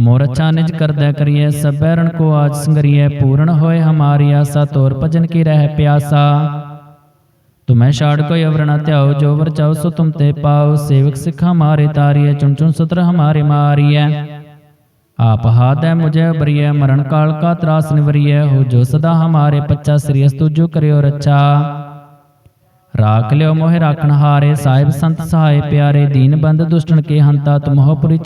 ਮੋਰ ਅੱਛਾ ਨਿਜ ਕਰਦੈ ਕਰੀਐ ਸਭੈ ਰਣ ਕੋ ਆਜ ਸੰਗਰੀਐ ਪੂਰਨ ਹੋਏ ਹਮਾਰੀ ਆਸਾ ਤੋਰ ਭਜਨ ਕੀ ਰਹਿ ਪਿਆਸਾ ਤੁਮੈ ਛਾੜ ਕੋਈ ਅਵਰ ਨ ਧਿਆਓ ਜੋ ਵਰ ਚਾਓ ਸੋ ਤੁਮ ਤੇ ਪਾਓ ਸੇਵਕ ਸਿੱਖ ਹਮਾਰੇ ਤਾਰੀਐ ਚੁਣ ਚੁਣ ਸਤਰ ਹਮਾਰੇ ਮਾਰੀਐ ਆਪ ਹਾਦੈ ਮੁਝੇ ਬਰੀਐ ਮਰਨ ਕਾਲ ਕਾ ਤਰਾਸ ਨਿਵਰੀਐ ਹੋ ਜੋ ਸਦਾ ਹਮਾਰੇ ਪੱਚਾ ਸ੍ਰੀ ਅਸਤੁ ਜੋ ਕਰਿਓ ਰੱਛਾ ਰਾਖ ਲਿਓ ਮੋਹਿ ਰਾਖਣ ਹਾਰੇ ਸਾਹਿਬ ਸੰਤ ਸਹਾਇ ਪਿਆਰੇ ਦੀਨ ਬੰਦ ਦੁਸ਼ਟਨ ਕੇ ਹੰਤਾ ਤੁਮਹੁ ਪੁਰੀ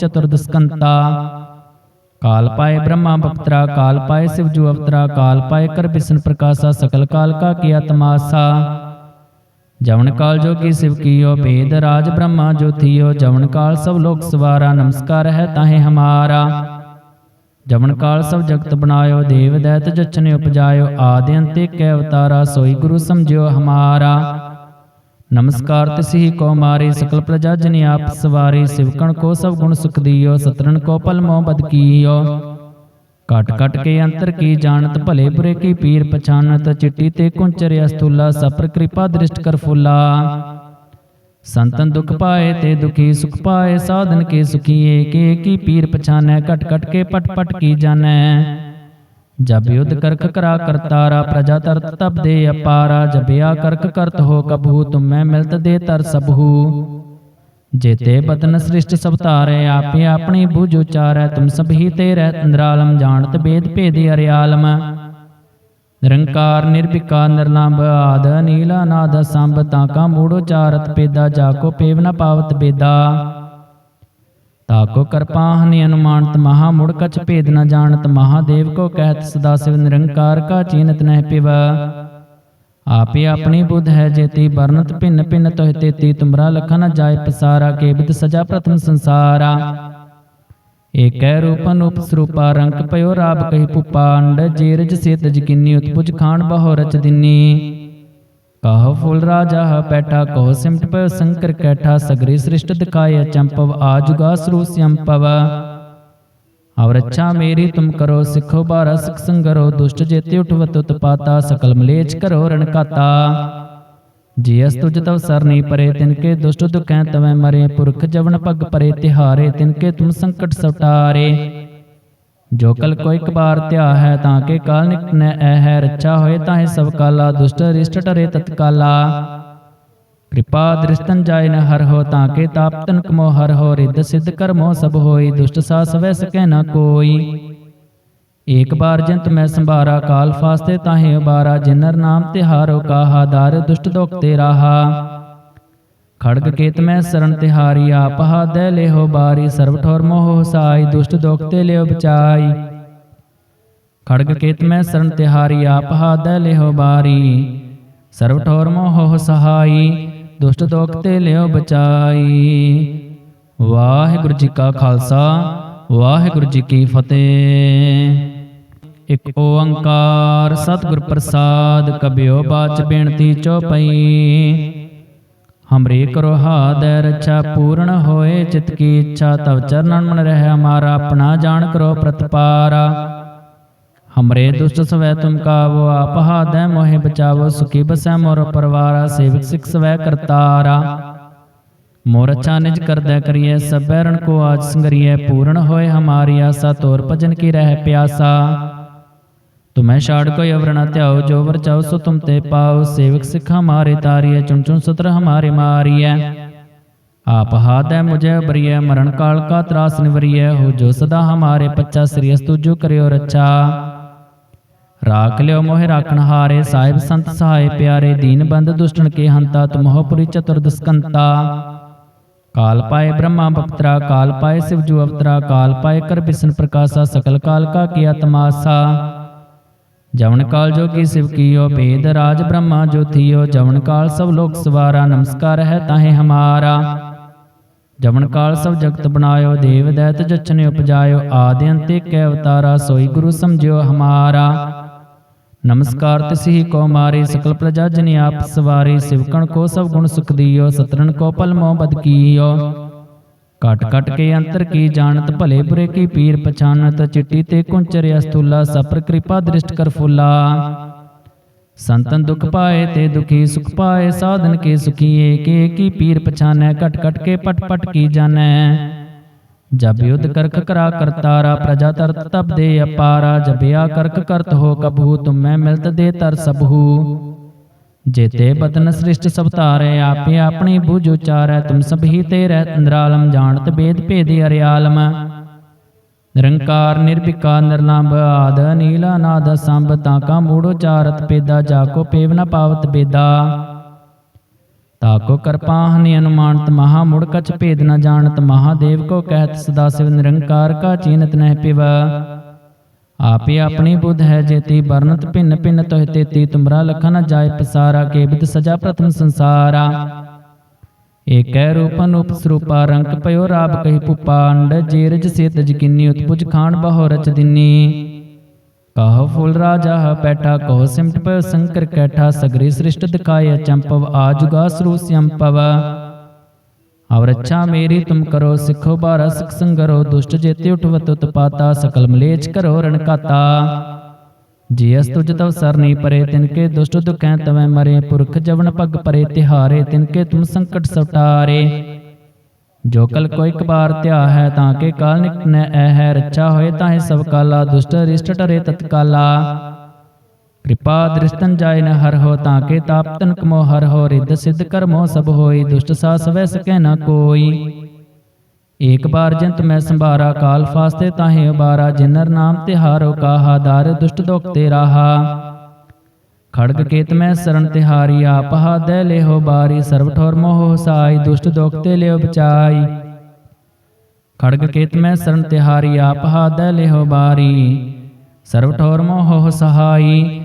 ਚਤੁਰਦਸਕੰਤਾ ਕਾਲ ਪਾਏ ਬ੍ਰਹਮਾ ਬਪਤਰਾ ਕਾਲ ਪਾਏ ਸਿਵ ਜੂ ਅਵਤਰਾ ਕਾਲ ਪਾਏ ਕਰ ਬਿਸ਼ਨ ਪ੍ਰਕਾਸ਼ਾ ਸਕਲ ਕਾਲ ਕਾ ਕੀਆ ਤਮਾਸਾ ਜਵਨ ਕਾਲ ਜੋਗੀ ਸਿਵ ਕੀਓ ਭੇਦ ਰਾਜ ਬ੍ਰਹਮਾ ਜੋ ਥੀਓ ਜਵਨ ਕਾਲ ਸਭ ਲੋਕ ਸਵਾਰਾ ਨਮਸਕਾਰ ਹੈ ਤਾਹੇ ਹਮਾਰਾ ਜਵਨ ਕਾਲ ਸਭ ਜਗਤ ਬਣਾਇਓ ਦੇਵ ਦੈਤ ਜਚਨੇ ਉਪਜਾਇਓ ਆਦਿ ਅੰਤੇ ਕੈ ਅਵਤਾਰਾ ਸੋਈ ਗੁਰੂ ਸਮਝਿਓ ਹਮਾਰਾ ਨਮਸਕਾਰ ਤਿਸਹੀ ਕੋ ਮਾਰੇ, ਸਕਲ ਪ੍ਰਜਾ ਜਨ ਆਪ ਸਵਾਰੇ, ਸਿਵਕਣ ਕੋ ਸਭ ਗੁਣ ਸੁਖ ਦੀਓ ਸਤਰਨ ਕੋ ਪਲ ਮੋ ਬਦ ਕੀਓ। ਕਟ ਕਟ ਕੇ ਅੰਤਰ ਕੀ ਜਾਣਤ, ਭਲੇ ਬੁਰੇ ਕੀ ਪੀਰ ਪਛਾਨਤ, ਚਿੱਟੀ ਤੇ ਕੁੰਚਰ ਅਸਤੁਲਾ ਸਪਰ ਕਿਰਪਾ ਦ੍ਰਿਸ਼ਟ ਕਰ ਫੁੱਲਾ। ਸੰਤਨ ਦੁਖ ਪਾਏ ਤੇ ਦੁਖੀ ਸੁਖ ਪਾਏ, ਸਾਧਨ ਕੇ ਸੁਖੀਏ, ਕੇ ਕੀ ਪੀਰ ਪਛਾਨੈ ਕਟ ਕਟ ਕੇ ਪਟ ਪਟ ਕੀ ਜਾਣੈ। ਜਬ ਯੁਧ ਕਰਖ ਕਰਾ ਕਰਤਾਰਾ ਪ੍ਰਜਾ ਤਰਤ ਤਬ ਦੇ ਅਪਾਰਾ ਜਬਿਆ ਕਰਖ ਕਰਤ ਹੋ ਕਬਹੂ ਤੁਮੈ ਮਿਲਤ ਦੇ ਤਰ ਸਭੂ। ਜੇਤੇ ਬਦਨ ਸ੍ਰਿਸ਼ਟ ਸਭ ਧਾਰੇ ਆਪੇ ਆਪਣੀ ਬੁਝ ਉਚਾਰੈ ਤੁਮ ਸਭ ਹੀ ਤੇ ਰਹਿ ਅੰਦਰਾਲਮ ਜਾਣਤ ਬੇਦ ਭੇਦ ਅਰਿਆਲਮ। ਨਿਰੰਕਾਰ ਨਿਰਭਿਕਾਰ ਨਿਰਲੰਭ ਆਦ ਨੀਲਾ ਨਾਦ ਸੰਭ ਤਾਂ ਕਾ ਮੂੜ ਉਚਾਰਤ ਪੇਦਾ ਜਾ ਕੋ ਪੇਵ ਨ ਪਾਵਤ ਬੇਦਾ। ਤਾਕੋ ਕਰਪਾਹਨਿ ਅਨੁਮਾਨਤ ਮਹਾ ਮੁੜ ਕਛ ਭੇਦ ਨ ਜਾਣਤ, ਮਹਾਦੇਵ ਕੋ ਕਹਿਤ, ਸਦਾ ਸਿਵ ਨਿਰੰਕਾਰ ਕਾ ਚੀਨਤ ਨਹਿ ਪਿਵ। ਆਪੇ ਆਪਣੀ ਬੁੱਧ ਹੈ ਜੇਤੀ, ਵਰਨਤ ਭਿੰਨ ਭਿੰਨ ਤੋਹਿ ਤੇਤੀ, ਤੁਮਰਾ ਲਖਨ ਜਾਏ ਪਸਾਰਾ ਕੇਵਤ ਸਜਾ ਪ੍ਰਥਮ ਸੰਸਾਰਾ। ਏਕੈ ਰੂਪ ਅਨੂਪ ਸਰੂਪਾ ਰੰਕ ਪਇਓ ਰਾਬ ਕਹੀ ਪੁਪਾ ਅੰਡ ਜੀਰਜ ਸੇਤ ਜਕਿਨੀ ਉਤਪੁਜ ਖਾਣ ਬਹੁ ਰਚ ਦਿਨੀ। ਕਹੋ ਫੁੱਲ ਰਾਜਾ ਹ ਪੈਠਾ ਕਹੋ ਸਿਮਟ ਪਇਓ ਸੰਕਰ ਕੈਠਾ ਸਗਰੀ ਸ੍ਰਿਸ਼ਟ ਦਿਖਾਇ ਚੰਪਵ ਆਜੁਗਾ ਸਰੂ ਸੰਪਵ ਅਵਰ ਅੱਛਾ ਮੇਰੀ ਤੁਮ ਕਰੋ ਸਿੱਖੋ ਬਾਰਾ ਸਿਖ ਸੰਗਰੋ ਦੁਸ਼ਟ ਜੇਤੇ ਉਠਵਤ ਉਤਪਾਤਾ ਸਕਲ ਮਲੇਚ ਕਰੋ ਰਣ ਕਾਤਾ ਜੀ ਅਸ ਤੁਜ ਤਵ ਸਰਨੀ ਪਰੇ ਤਿਨਕੇ ਦੁਸ਼ਟ ਦੁਖੈ ਤਵੈ ਮਰੇ ਪੁਰਖ ਜਵਨ ਪਗ ਪਰੇ ਤਿਹਾਰੇ ਤਿਨਕੇ ਤੁਮ ਸੰਕਟ ਸਟਾਰੇ ਜੋ ਕਲ ਕੋ ਇੱਕ ਬਾਰ ਧਿਆ ਹੈ ਤਾਂ ਕੇ ਕਾਲ ਨਿਕਟ ਨ ਐ ਹੈ ਰੱਛਾ ਹੋਏ ਤਾਹੇ ਸਭ ਕਾਲਾ ਦੁਸ਼ਟ ਰਿਸ਼ਟ ਟਰੇ ਤਤਕਾਲਾ। ਕਿਰਪਾ ਦ੍ਰਿਸ਼ਟਨ ਜਾਇ ਨ ਹਰ ਹੋ ਤਾਂ ਕੇ ਤਾਪ ਤਨਕ ਮੋ ਹਰ ਹੋ ਰਿੱਧ ਸਿੱਧ ਕਰਮੋ ਸਭ ਹੋਈ ਦੁਸ਼ਟ ਸਾ ਸਵੈ ਸਕੈ ਨ ਕੋਈ। ਏਕ ਬਾਰ ਜੰਤ ਮੈਂ ਸੰਭਾਰਾ ਕਾਲ ਫਾਸਤੇ ਤਾਹੇ ਉਬਾਰਾ ਜਿਨਰ ਨਾਮ ਤਿਹਾਰੋ ਕਾਹਾ ਦਾਰ ਦੁਸ਼ਟ ਦੋਖ ਤੇ ਰਾਹਾ ਖੜਗ ਕੇਤ ਮੈਂ ਸਰਨ ਤਿਹਾਰੀ, ਆਪ ਹਾਦੈ ਲੇਹੋ ਬਾਰੀ ਸਰਬ ਠੋਰ ਮੋਹ ਸਾਈ ਦੁਸ਼ਟ ਦੋਖ ਤੇ ਲਿਓ ਬਚਾਈ। ਖੜਗ ਕੇਤ ਮੈਂ ਸਰਣ ਤਿਹਾਰੀ, ਆਪ ਹਾਦੈ ਲਿਹੋ ਬਾਰੀ ਸਰਬ ਠੋਰ ਮੋਹ ਸਹਾਈ ਦੁਸ਼ਟ ਦੋਖ ਤੇ ਲਿਓ ਬਚਾਈ। ਵਾਹਿਗੁਰੂ ਜੀ ਕਾ ਖਾਲਸਾ, ਵਾਹਿਗੁਰੂ ਜੀ ਕੀ ਫਤਿਹ। ਇਕ ਓੰਕਾਰ ਸਤਿਗੁਰ ਪ੍ਰਸਾਦ, ਕਬਿਓ ਬਾਚ ਬੇਨਤੀ ਚੋਪਈ ਹਮਰੇ ਕਰੋ ਹਾਦੈ ਰੱਛਾ ਪੂਰਨ ਹੋਏ, ਚਿਤ ਕੀ ਇੱਛਾ, ਤਵ ਚਰਨਨ ਮਨ ਰਹਿ ਹਮਾਰਾ ਆਪਣਾ ਜਾਣ ਕਰੋ ਪ੍ਰਤਪਾਰਾ। ਹਮਰੇ ਦੁਸ਼ਟ ਸਵੈ ਤੁਮ ਕਾਵੋ, ਆਪ ਹਾਦੈ ਮੋਹਿ ਬਚਾਵੋ, ਸੁਖੀ ਬਸੈ ਮੋਰ ਪਰਵਾਰਾ, ਸੇਵਕ ਸਿਖ ਸਵੈ ਕਰਤਾਰਾ। ਮੋਰ ਅੱਛਾ ਨਿਜ ਕਰਦੈ ਕਰੀਐ, ਸਭੈ ਰਣ ਕੋ ਆਜ ਸੰਗਰੀਐ, ਪੂਰਨ ਹੋਏ ਹਮਾਰੀ ਆਸਾ, ਤੋਰ ਭਜਨ ਕੀ ਰਹਿ ਪਿਆਸਾ ਤੁਮੈ ਛਾੜ ਕੋਈ ਅਵਰ ਨ ਧਿਆਓ ਜੋ ਵਰ ਚਾਓ ਸੋ ਤੁਮ ਤੇ ਪਾਓ ਸੇਵਕ ਸਿਖ ਹਮਾਰੇ ਤਾਰੀਐ ਚੁਣ ਚੁਣ ਸਤਰ ਹਮਾਰੇ ਮਾਰੀਐ ਆਪ ਹਾਦੈ ਮੁਝੇ ਬਰੀਐ ਮਰਨ ਕਾਲ ਕਾ ਤਰਾਸ ਨਿਵਰੀਐ ਹੋ ਜੋ ਸਦਾ ਹਮਾਰੇ ਪੱਚਾ ਸ੍ਰੀ ਅਸਤੁ ਜੋ ਕਰਿਓ ਰੱਛਾ ਰਾਖ ਲਿਓ ਮੋਹਿ ਰਾਖਣ ਹਾਰੇ ਸਾਹਿਬ ਸੰਤ ਸਹਾਇ ਪਿਆਰੇ ਦੀਨ ਬੰਦ ਦੁਸ਼ਟਨ ਕੇ ਹੰਤਾ ਤੁਮਹੁ ਪੁਰੀ ਚਤੁਰਦਸਕੰਤਾ ਕਾਲ ਪਾਏ ਬ੍ਰਹਮਾ ਬਪਤਰਾ ਕਾਲ ਪਾਏ ਸਿਵ ਜੂ ਅਵਤਰਾ ਕਾਲ ਪਾਏ ਕਰ ਬਿਸ਼ਨ ਪ੍ਰਕਾਸ਼ਾ ਸਕਲ ਕਾਲ ਕਾ ਕੀਆ ਤਮਾਸਾ ਜਵਨ ਕਾਲ ਜੋਗੀ ਸਿਵ ਕੀਓ ਭੇਦ ਰਾਜ ਬ੍ਰਹਮਾ ਜੋ ਥੀਓ ਜਵਨ ਕਾਲ ਸਭ ਲੋਕ ਸਵਾਰਾ ਨਮਸਕਾਰ ਹੈ ਤਾਹੇ ਹਮਾਰਾ। ਜਵਨ ਕਾਲ ਸਭ ਜਗਤ ਬਣਾਇਓ ਦੇਵ ਦੈਤ ਜਚਨੇ ਉਪਜਾਇਓ ਆਦਿ ਅੰਤ ਏਕੈ ਅਵਤਾਰਾ ਸੋਈ ਗੁਰੂ ਸਮਝਿਓ ਹਮਾਰਾ। ਨਮਸਕਾਰ ਤਿਸਹੀ ਕੋ ਮਾਰੇ ਸਕਲ ਪ੍ਰਜਾ ਜਨ ਆਪ ਸਵਾਰੇ ਸਿਵਕਣ ਕੋ ਸਭ ਗੁਣ ਸੁਖ ਦਿਓ ਸਤਰਨ ਕੋ ਪਲ ਮੋ ਬਦ ਕੀਓ ਕਟ ਕਟ ਕੇ ਅੰਤਰ ਕੀ ਜਾਣਤ ਭਲੇ ਬੁਰੇ ਕੀ ਪੀਰ ਪਛਾਨਤ ਚਿੱਟੀ ਤੇ ਕੁੰਚਰ ਅਸਤੂਲਾ ਸਪਰ ਕਿਰਪਾ ਦ੍ਰਿਸ਼ਟ ਕਰ ਫੁੱਲਾ। ਸੰਤਨ ਦੁਖ ਪਾਏ ਤੇ ਦੁਖੀ ਸੁਖ ਪਾਏ ਸਾਧਨ ਕੇ ਸੁਖੀਏ ਕੇ ਕੀ ਪੀਰ ਪਛਾਨੈ ਕਟ ਕਟ ਕੇ ਪਟ ਪਟ ਕੀ ਜਾਣੈ। ਜਬ ਯੁਧ ਕਰਖ ਕਰਾ ਕਰਤਾਰਾ ਪ੍ਰਜਾ ਤਰਤ ਤਬ ਦੇ ਅਪਾਰਾ ਜਬਿਆ ਕਰਖ ਕਰਤ ਹੋ ਕਬਹੂ ਤੁਮੈ ਮਿਲਤ ਦੇ ਤਰ ਸਭੂ। ਜੇਤੇ ਬਦਨ ਸ੍ਰਿਸ਼ਟ ਸਭ ਧਾਰੇ ਆਪੇ ਆਪਣੀ ਬੁਝ ਉਚਾਰੈ ਤੁਮ ਸਭ ਹੀ ਤੇ ਰਹਿ ਅੰਦਰਾਲਮ ਜਾਣਤ ਬੇਦ ਭੇਦ ਅਰਿਆਲਮ। ਨਿਰੰਕਾਰ ਨਿਰਭਿਕਾਰ ਨਿਰਲੰਭ ਆਦ ਨੀਲਾ ਨਾਦ ਸੰਭ ਤਾਂ ਕਾ ਮੂੜੋ ਚਾਰਤ ਪੇਦਾ ਜਾ ਕੋ ਪੇਵ ਨ ਪਾਵਤ ਬੇਦਾ ਤਾਕੋ ਕਰਪਾ ਹਨਿ ਅਨੁਮਾਨਤ ਮਹਾ ਮੁੜ ਕਛ ਭੇਦ ਨ ਜਾਣਤ ਮਹਾਦੇਵ ਕੋ ਕਹਿਤ ਸਦਾ ਸਿਵ ਨਿਰੰਕਾਰ ਕਾ ਚੀਨਤ ਨਹਿ ਪਿਵ। ਆਪੇ ਆਪਣੀ ਬੁੱਧ ਹੈ ਜੇਤੀ ਬਰਨਤ ਭਿੰਨ ਭਿੰਨ ਤੋਹਿ ਤੇਤੀ ਤੁਮਰਾ ਲਖਨ ਜਾਏ ਪਸਾਰਾ ਕੇਬਿਦ ਸਜਾ ਪ੍ਰਥਮ ਸੰਸਾਰਾ। ਏਕੈ ਰੂਪ ਅਨੂਪ ਸਰੂਪਾ ਰੰਕ ਪਇਓ ਰਾਬ ਕਹੀ ਪੁਪਾ ਅੰਡ ਜੀਰਜ ਸੇਤ ਜਕਿਨੀ ਉਤਪੁਜ ਖਾਨ ਬਹੁ ਰਚ ਦਿਨੀ। ਕਹ ਫੁੱਲ ਰਾਜਾ ਪੈਠਾ ਕਹੋ ਸਿਮਟ ਪਇਓ ਸੰਕਰ ਕੈਠਾ ਸਗਰੀ ਸ੍ਰਿਸ਼ਟ ਦਿਖਾਏ ਚੰਪਵ ਆਜੁਗਾ ਸਰੂ ਸੰਪਵ ਅਵ ਰੱਛਾ ਮੇਰੀ ਤੁਮ ਕਰੋ ਸਿੱਖੋ ਬਾਰਾ ਸਿਖ ਸੰਗਰੋ, ਦੁਸ਼ਟ ਜੇਤੇ ਉਠਵਤ ਉਤਪਾਤਾ, ਸਕਲ ਮਲੇਚ ਕਰੋ ਰਣ ਕਾਤਾ। ਤੁਜ ਤਵ ਸਰਨੀ ਪਰੇ ਤਿਨਕੇ ਦੁਸ਼ਟ ਦੁਖੈ ਤਵੈ ਮਰੇ, ਪੁਰਖ ਜਵਨ ਪਗ ਪਰੇ ਤਿਹਾਰੇ ਤਿਨਕੇ ਤੁਮ ਸੰਕਟ ਸਟਾਰੇ ਜੋ ਕਲ ਕੋਈ ਕਬਾਰ ਧਿਆ ਹੈ, ਤਾਂ ਕੇ ਕਾਲ ਨਿਕਨੈ ਐ ਹੈ, ਰੱਛਾ ਹੋਏ ਤਾਹੇ ਸਭ ਕਾਲਾ, ਦੁਸ਼ਟ ਰਿਸ਼ਟ ਟਰੇ ਤਤਕਾਲਾ। ਕਿਰਪਾ ਦ੍ਰਿਸ਼ਟਨ ਜਾਇ ਨ ਹਰ ਹੋ ਤਾਂ ਕੇ ਤਾਪ ਤਨਕ ਮੋ ਹਰ ਹੋ ਰਿੱਧ ਸਿੱਧ ਕਰਮੋ ਸਭ ਹੋਈ ਦੁਸ਼ਟ ਸਾਸ ਵੈ ਸਕੈ ਕੋਈ। ਏਕ ਬਾਰ ਜੰਤ ਮੈਂ ਸੰਭਾਰਾ ਕਾਲ ਫਾਸਤੇ ਤਾਹੇ ਉਬਾਰਾ ਜਿਨਰ ਨਾਮ ਤਿਹਾਰੋ ਕਾਹਾ ਦਾਰ ਦੁਸ਼ਟ ਦੁਖ ਤੇ ਰਾਹਾ। ਖੜਗ ਕੇਤ ਮੈਂ ਸਰਣ ਤਿਹਾਰੀ ਆਪਹਾ ਹਾਦੈ ਲੇਹੋ ਬਾਰੀ ਸਰਬ ਠੋਰ ਮੋਹ ਸਾਈ ਦੁਸ਼ਟ ਦੁਖ ਤੇ ਲਿਓ ਬਚਾਈ। ਖੜਗ ਕੇਤ ਮੈਂ ਸਰਣ ਤਿਹਾਰੀ ਆਪਹਾ ਹਾਦੈ ਲੇਹੋ ਬਾਰੀ ਸਰਬ ਠੋਰ ਮੋਹ ਸਹਾਈ।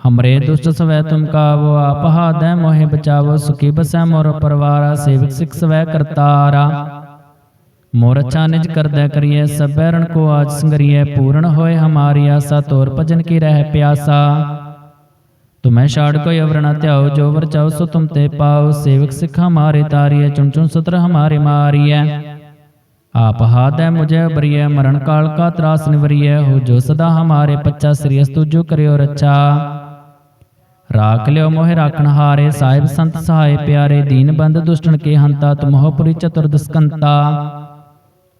ਹਮਰੇ ਦੁਸ਼ਟ ਸਵੈ ਤੁਮ ਕਾਵੋ ਆਪ ਹਾਦੈ ਮੋਹਿ ਬਚਾਵੋ ਸੁਖੀ ਬਸੈ ਮੋਰ ਪਰਵਾਰਾ ਸੇਵਕ ਸਿਖ ਸਵੈ ਕਰਤਾਰਾ ਮੋਰ ਅੱਛਾ ਨਿਜ ਕਰਦੈ ਕਰੀਐ ਸਭੈ ਰਣ ਕੋ ਆਜ ਸੰਗਰੀਐ ਪੂਰਨ ਹੋਏ ਹਮਾਰੀ ਆਸਾ ਤੋਰ ਭਜਨ ਕੀ ਰਹਿ ਪਿਆਸਾ ਤੁਮੈ ਛਾੜ ਕੋਈ ਅਵਰ ਨ ਧਿਆਓ ਜੋ ਵਰ ਚਾਓ ਸੋ ਤੁਮ ਤੇ ਪਾਓ ਸੇਵਕ ਸਿਖ ਹਮਾਰੇ ਤਾਰੀਐ ਚੁਣ ਚੁਣ ਸਤਰ ਹਮਾਰੇ ਮਾਰੀਐ ਆਪ ਹਾਦੈ ਮੁਝੇ ਬਰੀਐ ਮਰਨ ਕਾਲ ਕਾ ਤਰਾਸ ਨਿਵਰੀਐ ਹੋ ਜੋ ਸਦਾ ਹਮਾਰੇ ਪੱਚਾ ਸ੍ਰੀ ਅਸਤੁ ਜੋ ਕਰਿਓ ਰੱਛਾ ਰਾਖ ਲਿਓ ਮੋਹਿ ਰਾਖਣ ਹਾਰੇ ਸਾਹਿਬ ਸੰਤ ਸਹਾਏ ਪਿਆਰੇ ਦੀਨ ਬੰਦ ਦੁਸ਼ਟਨ ਕੇ ਹੰਤਾ ਤੁਮਹੁ ਪੁਰੀ ਚਤੁਰਦਸਕੰਤਾ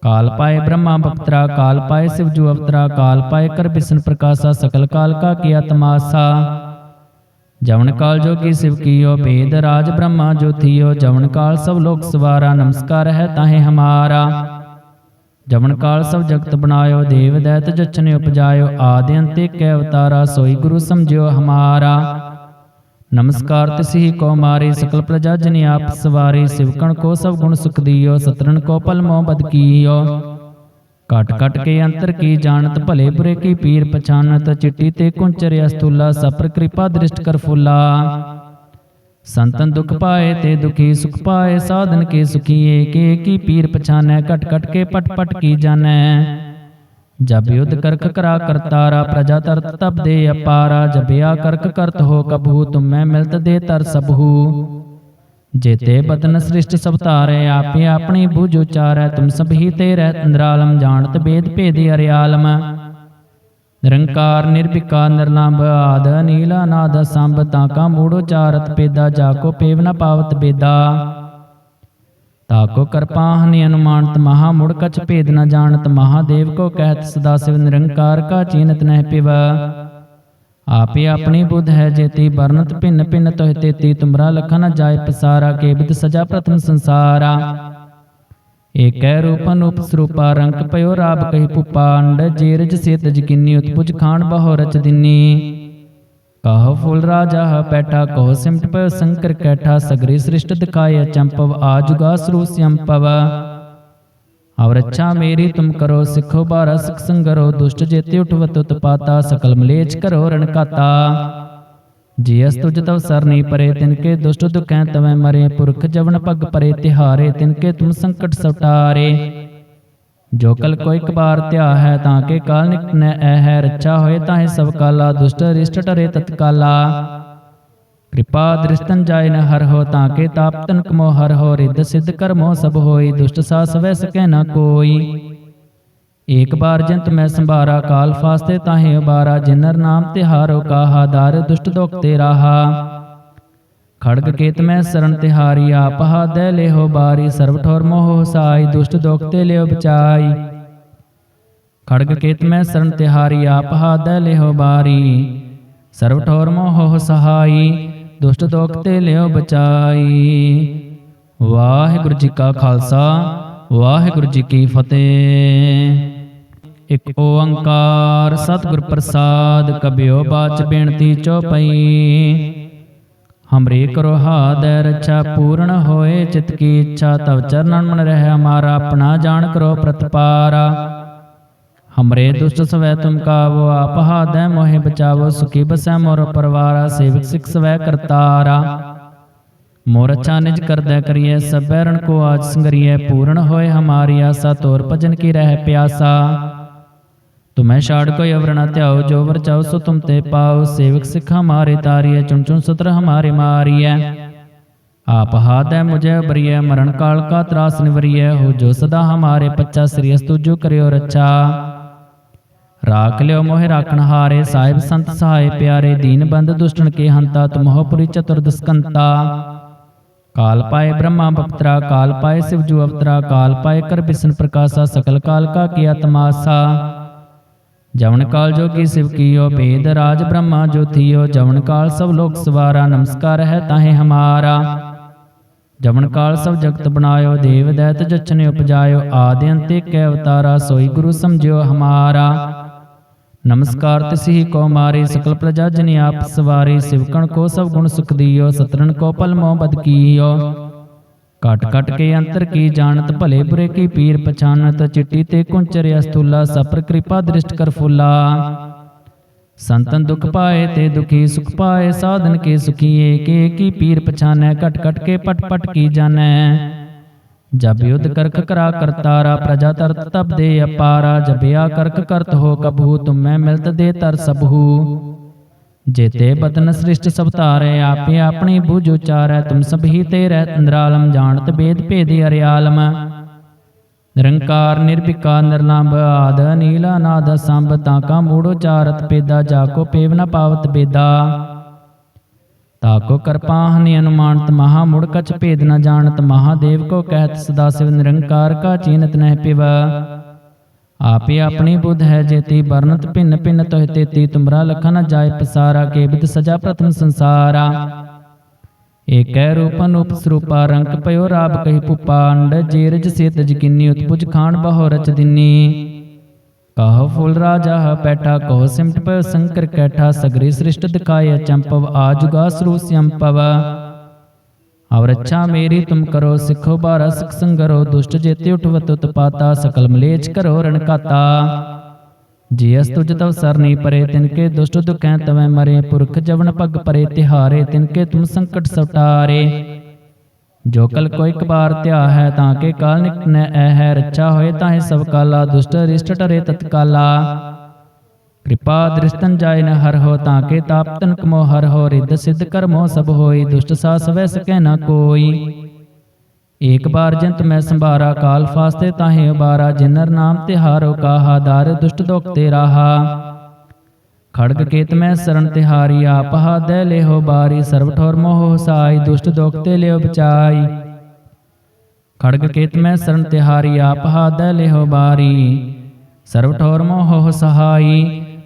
ਕਾਲ ਪਾਏ ਬ੍ਰਹਮਾ ਬਪਤਰਾ ਕਾਲ ਪਾਏ ਸਿਵਜੂ ਅਵਤਰਾ ਕਾਲ ਪਾਏ ਕਰ ਬਿਸ਼ਨ ਪ੍ਰਕਾਸ਼ਾ ਸਕਲ ਕਾਲ ਕਾ ਕੀਆ ਤਮਾਸਾ ਜਵਨ ਕਾਲ ਜੋਗੀ ਸਿਵ ਕੀਓ ਭੇਦ ਰਾਜ ਬ੍ਰਹਮਾ ਜੋਤੀਓ ਜਵਨ ਕਾਲ ਸਭ ਲੋਕ ਸਵਾਰਾ ਨਮਸਕਾਰ ਹੈ ਤਾਹੇ ਹਮਾਰਾ ਜਵਨ ਕਾਲ ਸਭ ਜਗਤ ਬਣਾਇਓ ਦੇਵ ਦੈਤ ਜਚਨੇ ਉਪਜਾਇਓ ਆਦਿ ਅੰਤ ਏਕੈ ਅਵਤਾਰਾ ਸੋਈ ਗੁਰੂ ਸਮਝਿਓ ਹਮਾਰਾ ਨਮਸਕਾਰ ਤਿਸਹੀ ਕੋ ਮਾਰੇ ਸਕਲ ਪ੍ਰਜਾ ਜਨ ਆਪ ਸਵਾਰੇ ਸਿਵਕਣ ਕੋ ਸਭ ਗੁਣ ਸੁਖ ਦਿਓ ਸਤਰਨ ਕੋ ਪਲ ਮੋ ਬਦ ਕੀਓ। ਕਟ ਕਟ ਕੇ ਅੰਤਰ ਕੀ ਜਾਣਤ ਭਲੇ ਬੁਰੇ ਕੀ ਪੀਰ ਪਛਾਨਤ ਚਿੱਟੀ ਤੇ ਕੁੰਚਰ ਅਸਤੂਲਾ ਸਪਰ ਕਿਰਪਾ ਦ੍ਰਿਸ਼ਟ ਕਰ ਫੁੱਲਾ। ਸੰਤਨ ਦੁਖ ਪਾਏ ਤੇ ਦੁਖੀ ਸੁਖ ਪਾਏ ਸਾਧਨ ਕੇ ਸੁਖੀਏ ਕੇ ਕੀ ਪੀਰ ਪਛਾਨੈ ਕਟ ਕਟ ਕੇ ਪਟ ਪਟ ਕੀ ਜਾਣੈ। ਜਬ ਯੁਧ ਕਰਖ ਕਰਾ ਕਰਤਾਰਾ ਪ੍ਰਜਾ ਤਰਤ ਤਬ ਦੇ ਅਪਾਰਾ ਜਬਿਆ ਕਰਖ ਕਰਤ ਹੋ ਕਬਹੂ ਤੁਮੈ ਮਿਲਤ ਦੇ ਤਰ ਸਭੂ। ਜੇਤੇ ਬਦਨ ਸ੍ਰਿਸ਼ਟ ਸਭ ਧਾਰੇ ਆਪੇ ਆਪਣੀ ਬੁਝ ਉਚਾਰੈ ਤੁਮ ਸਭ ਹੀ ਤੇ ਰਹਿ ਅੰਦਰਾਲਮ ਜਾਣਤ ਬੇਦ ਭੇਦ ਅਰਿਆਲਮ। ਨਿਰੰਕਾਰ ਨਿਰਭਿਕਾਰ ਨਿਰਲੰਭ ਆਦ ਨੀਲਾ ਨਾਦ ਸੰਭ ਤਾਂ ਕਾ ਮੂੜੋ ਚਾਰਤ ਪੇਦਾ ਜਾ ਕੋ ਪੇਵ ਨ ਪਾਵਤ ਬੇਦਾ ਤਾਕੋ ਕਰਪਾ ਹਨਿ ਅਨੁਮਾਨਤ ਮਹਾ ਮੁੜ ਕਛ ਭੇਦ ਨ ਜਾਣਤ ਮਹਾਦੇਵ ਕੋ ਕਹਿਤ ਸਦਾ ਸਿਵ ਨਿਰੰਕਾਰ ਕਾ ਚੀਨਤ ਨਹਿ ਪਿਵ। ਆਪੇ ਆਪਣੀ ਬੁੱਧ ਹੈ ਜੇਤੀ ਬਰਨਤ ਭਿੰਨ ਭਿੰਨ ਤੋਹਿ ਤੇਤੀ, ਤੁਮਰਾ ਲਖਨ ਜਾਏ ਪਸਾਰਾ ਕੇਬਿਦ ਸਜਾ ਪ੍ਰਥਮ ਸੰਸਾਰਾ। ਏਕੈ ਰੂਪ ਅਨੂਪ ਸਰੂਪਾ ਰੰਕ ਪਇਓ ਰਾਬ ਕਹੀ ਪੁਪਾ ਅੰਡ ਜੀਰਜ ਸੇਤ ਜਕਿਨੀ ਉਤਪੁਜ ਖਾਣ ਬਹੁ ਰਚ ਦਿਨੀ। ਕਹ ਫੁੱਲ ਰਾਜਾ ਹ ਪੈਠਾ ਕਹੋ ਸਿਮਟ ਪਇਓ ਸੰਕਰ ਕੈਠਾ ਸਗਰੀ ਸ੍ਰਿਸ਼ਟ ਦਿਖਾਇ ਚੰਪਵ ਆਜੁਗਾ ਸਰੂ ਸੰਪਵ ਅਵ ਰੱਛਾ ਮੇਰੀ ਤੁਮ ਕਰੋ ਸਿੱਖੋ ਬਾਰਾ ਸਿਖ ਸੰਗਰੋ ਦੁਸ਼ਟ ਜੇਤੇ ਉਠਵਤ ਉਤਪਾਤਾ ਸਕਲ ਮਲੇਚ ਕਰੋ ਰਣ ਕਾਤਾ ਜੀਅਸ ਤੁਜ ਤਵ ਸਰਨੀ ਪਰੇ ਤਿਨਕੇ ਦੁਸ਼ਟ ਦੁਖੈ ਤਵੈ ਮਰੇ ਪੁਰਖ ਜਵਨ ਪਗ ਪਰੇ ਤਿਹਾਰੇ ਤਿਨਕੇ ਤੁਮ ਸੰਕਟ ਸਟਾਰੇ ਜੋ ਕਲ ਕੋਈ ਕਬਾਰ ਧਿਆ ਹੈ ਤਾਂ ਕੇ ਕਾਲ ਨਿਕਟ ਨ ਐ ਹੈ, ਰੱਛਾ ਹੋਏ ਤਾਹੇ ਸਭ ਕਾਲਾ, ਦੁਸ਼ਟ ਰਿਸ਼ਟ ਟਰੇ ਤਤਕਾਲਾ। ਕਿਰਪਾ ਦ੍ਰਿਸ਼ਟਨ ਜਾਇ ਨ ਹਰ ਹੋ ਤਾਂ ਕੇ ਤਾਪ ਤਨ ਕਮੋ ਹਰ ਹੋ, ਰਿੱਧ ਸਿੱਧ ਕਰਮੋ ਸਭ ਹੋਈ, ਦੁਸ਼ਟ ਸਾ ਸਵੈ ਸਕੈ ਨ ਕੋਈ। ਏਕ ਬਾਰ ਜੰਤ ਮੈਂ ਸੰਭਾਰਾ, ਕਾਲ ਫਾਸਤੇ ਤਾਹੇ ਉਬਾਰਾ, ਜਿਨਰ ਨਾਮ ਤਿਹਾਰੋ ਕਾਹਾ, ਦਰ ਦੁਸ਼ਟ ਦੁਖ ਤੇ ਰਾਹਾ। ਖੜਗ ਕੇਤ ਮੈਂ ਸਰਣ ਤਿਹਾਰੀ ਆਪਹਾ ਦੇ ਲੇਹੋ ਬਾਰੀ ਸਰਬ ਠੋਰ ਮੋਹ ਸਾਈ, ਦੁਸ਼ਟ ਦੁਖ ਤੇ ਲਿਓ ਬਚਾਈ। ਖੜਗ ਕੇਤ ਮੈਂ ਸਰਣ ਤਿਹਾਰੀ ਆਪਹਾ ਦੇ ਲਿਹੋ ਬਾਰੀ ਸਰਬ ਠੋਰ ਮੋਹ ਸਹਾਈ, ਦੁਸ਼ਟ ਦੁਖ ਤੇ ਲਿਓ ਬਚਾਈ। ਵਾਹਿਗੁਰੂ ਜੀ ਕਾ ਖਾਲਸਾ, ਵਾਹਿਗੁਰੂ ਜੀ ਕੀ ਫਤਿਹ। ਇਕ ਓੰਕਾਰ ਸਤਿਗੁਰ ਪ੍ਰਸਾਦ, ਕਬਿਓ ਬਾਚ ਬੇਨਤੀ ਚੋਪਈ ਹਮਰੇ ਕਰੋ ਹਾਦੈ ਰੱਛਾ ਪੂਰਨ ਹੋਏ ਚਿਤ ਕੀ ਇੱਛਾ ਤਵ ਚਰਨਨ ਮਨ ਰਹਿ ਹਮਾਰਾ ਆਪਣਾ ਜਾਣ ਕਰੋ ਪ੍ਰਤਪਾਰਾ। ਹਮਰੇ ਸਵੈ ਤੁਮ ਕਾਵੋ ਆਪ ਹਾਦੈ ਮੋਹਿ ਬਚਾਵੋ ਸੁਖੀ ਬਸੈ ਮੋਰ ਪਰਵਾਰਾ ਸੇਵਕ ਸਿਖ ਸਵੈ ਕਰਤਾਰਾ। ਮੋਰ ਅੱਛਾ ਨਿਜ ਕਰਦੈ ਕਰੀਐ ਸਭੈ ਰਣ ਕੋ ਆਜ ਸੰਗਰੀਐ ਪੂਰਨ ਹੋਏ ਹਮਾਰੀ ਆਸਾ ਤੋਰ ਭਜਨ ਕੀ ਰਹਿ ਪਿਆਸਾ। ਛਾੜ ਕੋਈ ਅਵਰ ਨ ਧਿਆਓ ਜੋ ਵਰ ਚਾਓ ਸੋ ਤੁਮ ਤੇ ਪਾਓ ਸੇਵਕ ਸਿੱਖ ਹਮਾਰੇ ਤਾਰੀਐ ਚੁਣ ਚੁਣ ਸਤਰ ਹਮਾਰੇ ਮਾਰੀਐ ਆਪ ਹਾਦੈ ਮੁਝੇ ਬਰੀਐ ਮਰਨ ਕਾਲ ਕਾ ਤਰਾਸ ਨਿਵਰੀਐ ਹੋ ਜੋ ਸਦਾ ਹਮਾਰੇ ਪੱਚਾ ਸ੍ਰੀਅਸ ਤੁਜੋ ਕਰਿਓ ਰੱਛਾ ਰਾਖ ਲਿਓ ਮੋਹਿ ਰਾਖਣ ਹਾਰੇ ਸਾਹਿਬ ਸੰਤ ਸਹਾਇ ਪਿਆਰੇ ਦੀਨ ਬੰਦ ਦੁਸ਼ਟਨ ਕੇ ਹੰਤਾ ਤੁਮਹੁ ਪੁਰੀ ਚਤੁਰਦਸਕੰਤਾ ਕਾਲ ਪਾਏ ਬ੍ਰਹਮਾ ਬਪਤਰਾ ਕਾਲ ਪਾਏ ਸਿਵਜੂ ਅਵਤਰਾ ਕਾਲ ਪਾਏ ਕਰ ਬਿਸ਼ਨ ਪ੍ਰਕਾਸ਼ਾ ਸਕਲ ਕਾਲ ਕਾ ਕੀਆ ਤਮਾਸਾ ਜਵਨ ਕਾਲ ਜੋਗੀ ਸਿਵ ਕੀਓ ਭੇਦ ਰਾਜ ਬ੍ਰਹਮਾ ਜੋਤੀਓ ਜਵਨ ਕਾਲ ਸਭ ਲੋਕ ਸਵਾਰਾ ਨਮਸਕਾਰ ਹੈ ਤਾਹੇ ਹਮਾਰਾ। ਜਵਨ ਕਾਲ ਸਭ ਜਗਤ ਬਣਾਇਓ ਦੇਵ ਦੈਤ ਜਚਨੇ ਉਪਜਾਇਓ ਆਦਿ ਅੰਤੇ ਕੈ ਅਵਤਾਰਾ ਸੋਈ ਗੁਰੂ ਸਮਝਿਓ ਹਮਾਰਾ। ਨਮਸਕਾਰ ਤਿਸਹੀ ਕੋ ਮਾਰੇ ਸਕਲ ਪ੍ਰਜਾ ਜਨ ਆਪ ਸਵਾਰੇ ਸਿਵਕਣ ਕੋ ਸਭ ਗੁਣ ਸੁਖ ਦੀਓ ਸਤਰਨ ਕੋ ਪਲ ਮੋ ਬਦ ਕੀਓ। ਕਟ ਕਟ ਕੇ ਅੰਤਰ ਕੀ ਜਾਣਤ, ਭਲੇ ਬੁਰੇ ਕੀ ਪੀਰ ਪਛਾਨਤ, ਚਿੱਟੀ ਤੇ ਕੁੰਚਰ ਅਸਤੁਲਾ ਸਪਰ ਕਿਰਪਾ ਦ੍ਰਿਸ਼ਟ ਕਰ ਫੁੱਲਾ। ਸੰਤਨ ਦੁਖ ਪਾਏ ਤੇ ਦੁਖੀ ਸੁਖ ਪਾਏ, ਸਾਧਨ ਕੇ ਸੁਖੀਏ, ਕੇ ਕੀ ਪੀਰ ਪਛਾਨੈ ਕਟ ਕਟ ਕੇ ਪਟ ਪਟ ਕੀ ਜਾਣੈ। ਜਬ ਯੁਧ ਕਰਕ ਕਰਾ ਕਰਤਾਰਾ ਪ੍ਰਜਾ ਤਰਤ ਤਬ ਦੇ ਅਪਾਰਾ ਜਬਿਆ ਕਰਕ ਕਰਤ ਹੋ ਕਬਹੂ ਤੁਮੈ ਮਿਲਤ ਦੇ ਤਰ ਸਭੂ। ਜੇਤੇ ਬਦਨ ਸ੍ਰਿਸ਼ਟ ਸਭ ਤਾਰੇ ਆਪੇ ਆਪਣੀ ਬੁਝ ਉਚਾਰੈ, ਤੁਮ ਸਭ ਹੀ ਤੇ ਰਹਿ ਅੰਦਰਾਲਮ ਜਾਣਤ ਬੇਦ ਭੇਦੀ ਨਿਰੰਕਾਰ, ਨਿਰਭਿਕਾਰ, ਨਿਰਲੰਭ, ਆਦ ਨੀਲਾ ਨਾਦ ਸੰਭ ਤਾਂ ਕਾ ਮੂੜ ਉਚਾਰਤ ਪੇਦਾ ਜਾ ਕੋ ਪੇਵ ਨ ਪਾਵਤ ਬੇਦਾ ਤਾਕੋ ਕਰਪਾਹਨਿ ਅਨੁਮਾਨਤ, ਮਹਾ ਮੁੜ ਕਛ ਭੇਦ ਨ ਜਾਣਤ, ਮਹਾਦੇਵ ਕੋ ਕਹਿਤ, ਸਦਾ ਸਿਵ ਨਿਰੰਕਾਰ ਕਾ ਚੀਨਤ ਨਹਿ ਪਿਵ। ਆਪੇ ਆਪਣੀ ਬੁੱਧ ਹੈ ਜੇਤੀ ਵਰਨਤ ਭਿੰਨ ਭਿੰਨ ਤੋਹਿ ਤੇਤੀ ਤੁਮਰਾ ਲਖਨ ਜਾਏ ਪਸਾਰਾ ਕੇ ਸਜਾ ਪ੍ਰਥਮ ਸੰਸਾਰਾ। ਏਕੈ ਰੂਪ ਅਨੂਪ ਸਰੂਪਾ ਰੰਕ ਪਇਓ ਰਾਬ ਕਹੀ ਪੁਪਾ ਜੇਰਜ ਸੇਤ ਜਕਿਨੀ ਉਤਪੁਜ ਖਾਨ ਬਹੁ ਰਚ ਦਿਨੀ। ਕਹ ਫੁੱਲ ਰਾਜਾ ਹ ਪੈਠਾ ਕਹੋ ਸਿਮਟ ਪਇਓ ਸੰਕਰ ਕੈਠਾ, ਸਗਰੀ ਸ੍ਰਿਸ਼ਟ ਦਿਖਾਇ ਚੰਪਵ, ਆਜੁਗਾ ਸਰੂ ਸੰਪਵ ਅਵ ਰੱਛਾ ਮੇਰੀ ਤੁਮ ਕਰੋ ਸਿੱਖੋ ਬਾਰਾ ਸਿਖ ਸੰਗਰੋ ਦੁਸ਼ਟ ਜੇਤੇ ਉਠਵਤ ਉਤਪਾਤਾ ਸਕਲ ਮਲੇਚ ਕਰੋ ਰਣ ਕਾਤਾ ਜੀਅਸ ਤੁਜ ਤਵ ਸਰਨੀ ਪਰੇ ਤਿਨਕੇ ਦੁਸ਼ਟ ਦੁਖੈ ਤਵੈ ਮਰੇ ਪੁਰਖ ਜਵਨ ਪਗ ਪਰੇ ਤਿਹਾਰੇ ਤਿਨਕੇ ਤੁਮ ਸੰਕਟ ਸਟਾਰੇ ਜੋ ਕਲ ਕੋਈ ਕਬਾਰ ਧਿਆ ਹੈ ਤਾਂ ਕੇ ਕਾਲ ਨਿਕਟ ਨ ਐ ਹੈ ਰੱਛਾ ਹੋਏ ਤਾਹੇ ਸਭ ਕਾਲਾ ਦੁਸ਼ਟ ਰਿਸ਼ਟ ਟਰੇ ਤਤਕਾਲਾ ਕਿਰਪਾ ਦ੍ਰਿਸ਼ਟਨ ਜਾਇ ਨ ਹਰ ਹੋ ਤਾਂ ਕੇ ਤਾਪ ਤਨਕ ਮੋ ਹਰ ਹੋ ਰਿੱਧ ਸਿੱਧ ਕਰਮੋ ਸਭ ਹੋਈ, ਦੁਸ਼ਟ ਸਾ ਸਵੈ ਸਕੈ ਨ ਕੋਈ। ਏਕ ਬਾਰ ਜੰਤ ਮੈਂ ਸੰਭਾਰਾ, ਕਾਲ ਫਾਸਤੇ ਤਾਹੇ ਉਬਾਰਾ, ਜਿਨਰ ਨਾਮ ਤਿਹਾਰੋ ਕਾਹਾ, ਦਰ ਦੁਸ਼ਟ ਦੁਖ ਤੇ ਰਾਹਾ। ਖੜਗ ਕੇਤ ਮੈਂ ਸਰਣ ਤਿਹਾਰੀ ਆਪਹਾ ਦੇ ਲਿਹੋ ਬਾਰੀ, ਸਰਬ ਠੋਰ ਮੋਹ ਸਾਈ, ਦੁਸ਼ਟ ਦੁਖ ਤੇ ਲਿਓ ਬਚਾਈ। ਖੜਗ ਕੇਤ ਮੈਂ ਸਰਣ ਤਿਹਾਰੀ ਆਪਹਾ ਦੇ ਲਿਹੋ ਬਾਰੀ, ਸਰਬ ਠੋਰ ਮੋਹ ਸਹਾਈ।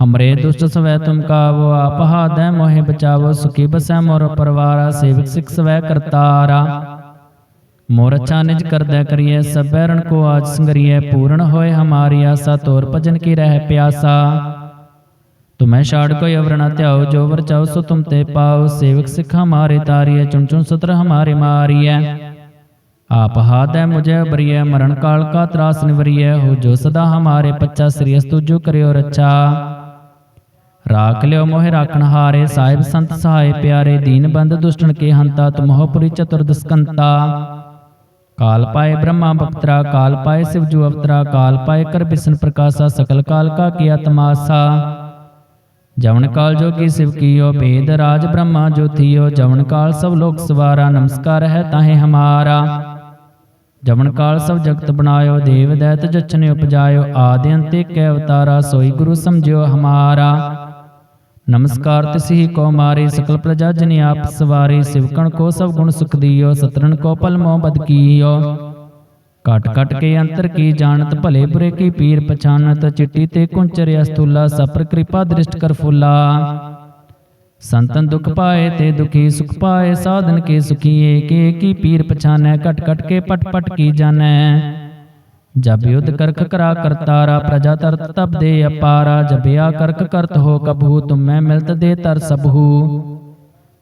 ਹਮਰੇ ਦੁਸ਼ਟ ਸਵੈ ਤੁਮ ਕਾਵੋ ਆਪ ਹਾਦੈ ਮੋਹਿ ਬਚਾਵੋ ਸੁਖੀ ਬਸੈ ਮੋਰ ਪਰਵਾਰਾ ਸੇਵਕ ਸਿਖ ਸਵੈ ਕਰਤਾਰਾ ਮੋਰ ਅੱਛਾ ਨਿਜ ਕਰਦੈ ਕਰੀਐ ਸਭੈ ਰਣ ਕੋ ਆਜ ਸੰਗਰੀਐ ਪੂਰਨ ਹੋਏ ਹਮਾਰੀ ਆਸਾ ਤੋਰ ਭਜਨ ਕੀ ਰਹਿ ਪਿਆਸਾ ਤੁਮੈ ਛਾੜ ਕੋਈ ਅਵਰ ਨ ਧਿਆਓ ਜੋ ਵਰ ਚਾਓ ਸੋ ਤੁਮ ਤੇ ਪਾਓ ਸੇਵਕ ਸਿੱਖ ਹਮਾਰੇ ਤਾਰੀਐ ਚੁਣ ਚੁਣ ਸਤਰ ਹਮਾਰੇ ਮਾਰੀਐ ਆਪ ਹਾਦੈ ਮੁਝੇ ਬਰੀਐ ਮਰਨ ਕਾਲ ਕਾ ਤਰਾਸ ਨਿਵਰੀਐ ਹੋ ਜੋ ਸਦਾ ਹਮਾਰੇ ਪੱਚਾ ਸ੍ਰੀ ਅਸਤੁ ਜੋ ਕਰਿਓ ਰੱਛਾ ਰਾਖ ਲਿਓ ਮੋਹਿ ਰਾਖਣ ਹਾਰੇ ਸਾਹਿਬ ਸੰਤ ਸਹਾਇ ਪਿਆਰੇ ਦੀਨ ਬੰਦ ਦੁਸ਼ਟਨ ਕੇ ਹੰਤਾ ਤੁਮਹੁ ਪੁਰੀ ਚਤੁਰਦਸਕੰਤਾ ਕਾਲ ਪਾਏ ਬ੍ਰਹਮਾ ਬਪਤਰਾ ਕਾਲ ਪਾਏ ਸਿਵਜੂ ਅਵਤਰਾ ਕਾਲ ਪਾਏ ਕਰ ਬਿਸ਼ਨ ਪ੍ਰਕਾਸ਼ਾ ਸਕਲ ਕਾਲ ਕਾ ਕੀਆ ਤਮਾਸਾ ਜਵਨ ਕਾਲ ਜੋ ਕੀ ਸਿਵ ਕੀਓ ਭੇਦ ਰਾਜ ਬ੍ਰਹਮਾ ਜੋ ਥੀਓ ਜਵਨ ਕਾਲ ਸਭ ਲੋਕ ਸਵਾਰਾ ਨਮਸਕਾਰ ਹੈ ਤਾਹੇ ਹਮਾਰਾ ਜਵਨ ਕਾਲ ਸਭ ਜਗਤ ਬਣਾਇਓ ਦੇਵ ਦੈਤ ਜਚਨ ਉਪਜਾਇਓ ਆਦਿ ਅੰਤ ਕੈ ਅਵਤਾਰਾ ਸੋਈ ਗੁਰੂ ਸਮਝਿਓ ਹਮਾਰਾ ਨਮਸਕਾਰ ਤਿਸਹੀ ਕੋ ਮਾਰੇ ਸਕਲ ਪ੍ਰਜਾ ਜਨ ਆਪ ਸਵਾਰੇ ਸਿਵਕਣ ਕੋ ਸਭ ਗੁਣ ਸੁਖ ਦਿਓ ਸਤਰਨ ਕੋ ਪਲ ਮੋ ਬਦ ਕੀਓ। ਕਟ ਕਟ ਕੇ ਅੰਤਰ ਕੀ ਜਾਣਤ ਭਲੇ ਬੁਰੇ ਕੀ ਪੀਰ ਪਛਾਨਤ ਚਿੱਟੀ ਤੇ ਕੁੰਚਰ ਅਸਤੁਲਾ ਸਪਰ ਕਿਰਪਾ ਦ੍ਰਿਸ਼ਟ ਕਰ ਫੁੱਲਾ। ਸੰਤਨ ਦੁਖ ਪਾਏ ਤੇ ਦੁਖੀ ਸੁਖ ਪਾਏ ਸਾਧਨ ਕੇ ਸੁਖੀਏ ਕੇ ਕੀ ਪੀਰ ਪਛਾਨੈ ਕਟ ਕਟ ਕੇ ਪਟ ਪਟ ਕੀ ਜਾਣੈ। ਜਬ ਯੁਧ ਕਰਖ ਕਰਾ ਕਰਤਾਰਾ ਪ੍ਰਜਾ ਤਰਤ ਤਬ ਦੇ ਅਪਾਰਾ ਜਬਿਆ ਕਰਕ ਕਰਤ ਹੋ ਕਬਹੂ ਤੁਮੈ ਮਿਲਤ ਦੇ ਤਰ ਸਭੂ।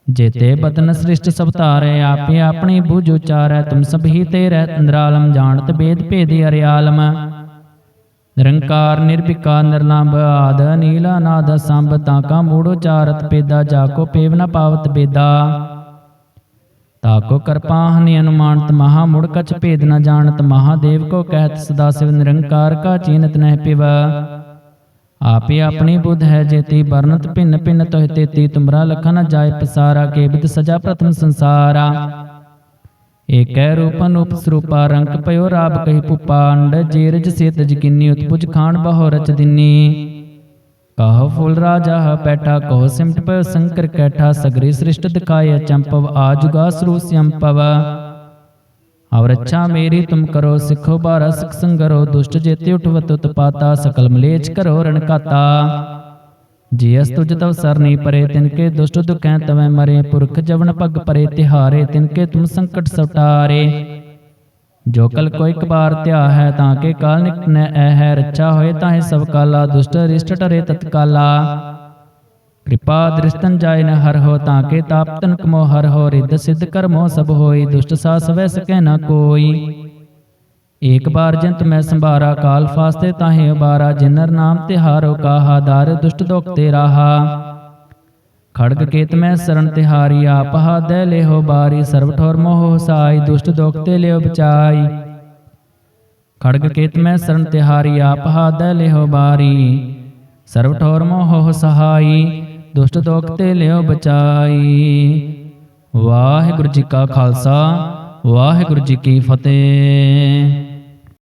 ਜੇਤੇ ਬਦਨ ਸ੍ਰਿਸ਼ਟ ਸਭ ਧਾਰੇ ਆਪੇ ਆਪਣੀ ਬੁਝ ਉਚਾਰੈ ਤੁਮ ਸਭ ਹੀ ਤੇ ਰਹਿ ਤੰਦਰਾਲਮ ਜਾਣਤ ਬੇਦ ਭੇਦ ਅਰਿਆਲਮ। ਨਿਰੰਕਾਰ ਨਿਰਭਿਕਾਰ ਨਿਰਲੰਭ ਆਦ ਨੀਲਾ ਨਾਦ ਸੰਭ ਤਾਂ ਕਾ ਮੂੜ ਉਚਾਰਤ ਪੇਦਾ ਜਾ ਕੋ ਪੇਵ ਨ ਪਾਵਤ ਬੇਦਾ ਤਾਕੋ ਕਰਪਾਹਨਿ ਅਨੁਮਾਨਤ ਮਹਾ ਮੁੜ ਕਛ ਭੇਦ ਨ ਜਾਣਤ, ਮਹਾਦੇਵ ਕੋ ਕਹਿਤ ਸਦਾ ਸਿਵ ਨਿਰੰਕਾਰ ਕਾ ਚੀਨਤ ਨਹਿ ਪਿਵ। ਆਪੇ ਆਪਣੀ ਬੁੱਧ ਹੈ ਜੇਤੀ ਬਰਨਤ ਭਿੰਨ ਭਿੰਨ ਤੋਹਿ ਤੇਤੀ, ਤੁਮਰਾ ਲਖਨ ਜਾਏ ਪਸਾਰਾ, ਕੇ ਸਜਾ ਪ੍ਰਥਮ ਸੰਸਾਰਾ। ਏਕੈ ਰੂਪ ਅਨੂਪ ਸਰੂਪਾ, ਰੰਗ ਪਇਓ ਰਾਬ ਕਹੀ ਪੁਪਾ ਜੇਰਜ ਜੀਰਜ ਸੇਤ ਜਕਿਨੀ ਉਤਪੁਜ ਖਾਣ ਬਹੁ ਰਚ ਦਿਨੀ। ਕਹ ਫੁੱਲ ਰਾਜਾ ਹ ਪੈਠਾ ਕੋ ਸਿਮਟ ਪਇ ਸੰਕਰ ਕੈਠਾ ਸਗਰੀ ਸ੍ਰਿਸ਼ਟ ਦਿਖਾਏ ਚੰਪਵ ਆਜੁਗਾ ਸਰੂ ਸੰਪਵ ਅਵਰ ਅੱਛਾ ਮੇਰੀ ਤੁਮ ਕਰੋ ਸਿੱਖੋ ਬਾਰਾ ਸਿਖ ਸੰਗਰੋ ਦੁਸ਼ਟ ਜੇਤੇ ਉਠਵਤ ਉਤਪਾਤਾ ਸਕਲ ਮਲੇਚ ਕਰੋ ਰਣ ਕਾਤਾ ਜੀ ਅਸ ਤੁਜ ਤਵ ਸਰਨੀ ਪਰੇ ਤਿਨਕੇ ਦੁਸ਼ਟ ਦੁਖੈ ਤਵੈ ਮਰੇ ਪੁਰਖ ਜਵਨ ਪਗ ਪਰੇ ਤਿਹਾਰੇ ਤਿਨਕੇ ਤੁਮ ਸੰਕਟ ਸਟਾਰੇ ਜੋ ਕਲ ਕੋਈ ਵਾਰ ਧਿਆ ਹੈ ਤਾਂ ਕੇ ਕਾਲ ਨਿਕਟਨੈ ਐ ਹੈ, ਰੱਛਾ ਹੋਏ ਤਾਹੇ ਸਭ ਕਾਲਾ, ਦੁਸ਼ਟ ਰਿਸ਼ਟ ਟਰੇ ਤਤਕਾਲਾ। ਕਿਰਪਾ ਦ੍ਰਿਸ਼ਟਨ ਜਾਇ ਨ ਹਰ ਹੋ ਤਾਂ ਕੇ ਤਾਪ ਤਨਕ ਮੋ ਹਰ ਹੋ, ਰਿੱਧ ਸਿੱਧ ਕਰਮੋ ਸਭ ਹੋਈ, ਦੁਸ਼ਟ ਸਾ ਸਵੈ ਸਕੈ ਨ ਕੋਈ। ਏਕ ਬਾਰ ਜੰਤ ਮੈਂ ਸੰਭਾਰਾ, ਕਾਲ ਫਾਸਤੇ ਤਾਹੇ ਉਬਾਰਾ, ਜਿਨਰ ਨਾਮ ਤਿਹਾਰੋ ਕਾਹਾ, ਦਾਰ ਦੁਸ਼ਟ ਦੋਖ ਤੇ ਰਾਹਾ। ਖੜਗ ਕੇਤ ਮੈਂ ਸਰਣ ਤਿਹਾਰੀ ਆਪ ਹਾਦੈ ਲਿਹੋ ਬਾਰੀ ਸਰਬ ਠੋਰ ਮੋਹ ਸਾਈ ਦੁਸ਼ਟ ਦੋਖ ਤੇ ਲਿਓ ਬਚਾਈ। ਖੜਗ ਕੇਤ ਮੈਂ ਸਰਣ ਤਿਹਾਰੀ ਆਪ ਹਾਦੈ ਲਿਹੋ ਬਾਰੀ। ਸਰਬ ਠੋਰ ਮੋਹ ਸਹਾਈ ਦੁਸ਼ਟ ਦੋਖ ਤੇ ਲਿਓ ਬਚਾਈ। ਵਾਹਿਗੁਰੂ ਜੀ ਕਾ ਖਾਲਸਾ ਵਾਹਿਗੁਰੂ ਜੀ ਕੀ ਫਤਿਹ।